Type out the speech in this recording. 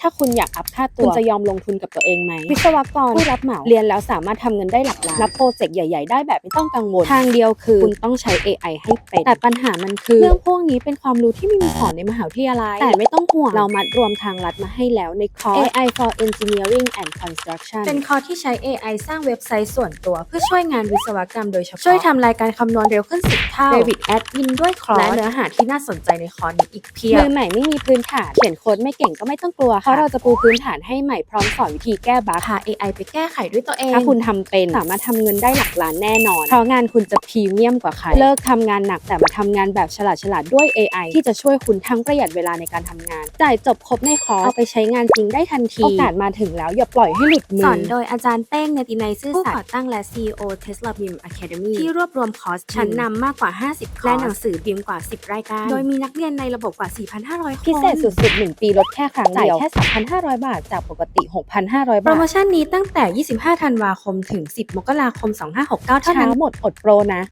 ถ้าคุณอยากอัพค่าตัวคุณจะยอมลงทุนกับตัวเองไหมวิศวกรผู้รับเหมาเรียนแล้วสามารถทำเงินได้หลักล้านรับโปรเจกต์ใหญ่ ๆ ได้แบบไม่ต้องกังวลทางเดียวคือ คุณต้องใช้ AI ให้เป็นแต่ปัญหามันคือ เรื่องพวกนี้เป็นความรู้ที่ไม่มีสอนในมหาวิทยาลัยแต่ไม่ต้องห่วงเรามัดรวมทางลัดมาให้แล้วในคอร์ส AI for Engineering and Construction เป็นคอร์สที่ใช้ AI สร้างเว็บไซต์ส่วนตัว เพื่อช่วยงานวิศวกรรมโดยเฉพาะช่วยทำรายการคำนวณเร็วขึ้น10เท่า David Admin ด้วยคอร์สและเนื้อหาที่น่าสนใจในคอร์สนี้อีกเพียบมือใหม่ไม่มีพื้นฐานเขียนโค้ดไม่เก่งก็ไม่ต้องกลัวเพราะเราจะปูพื้นฐานให้ใหม่พร้อมสอนวิธีแก้บั๊กพา AI ไปแก้ไขด้วยตัวเอง ถ้าคุณทำเป็นสามารถทำเงินได้หลักล้านแน่นอน เพราะงานคุณจะพรีเมียมกว่าใคร เลิกทำงานหนักแต่มาทำงานแบบฉลาดฉลาดๆด้วย AI ที่จะช่วยคุณทั้งประหยัดเวลาในการทำงาน จ่ายจบครบในคอร์สเอาไปใช้งานจริงได้ทันทีโอกาสมาถึงแล้วอย่าปล่อยให้หลุดมือสอนโดยอาจารย์เป้งในตินัยซื่อสัตย์ผู้ก่อตั้งและ CEO Tesla Beam Academy ที่รวบรวมคอร์สชั้นนำมากกว่า 50 คอร์สและหนังสือบีมกว่า 10 รายการ โดยมีนักเรียนในระบบกว่า 4,500 คนพิเศษสุดๆ1ปีลดแค่ครั้งเดียวจ่ายแค่3,500 บาทจากปกติ 6,500 บาท โปรโมชั่นนี้ตั้งแต่ 25 ธันวาคมถึง 10 มกราคม 2569 เท่านั้นหมดอดโปรนะ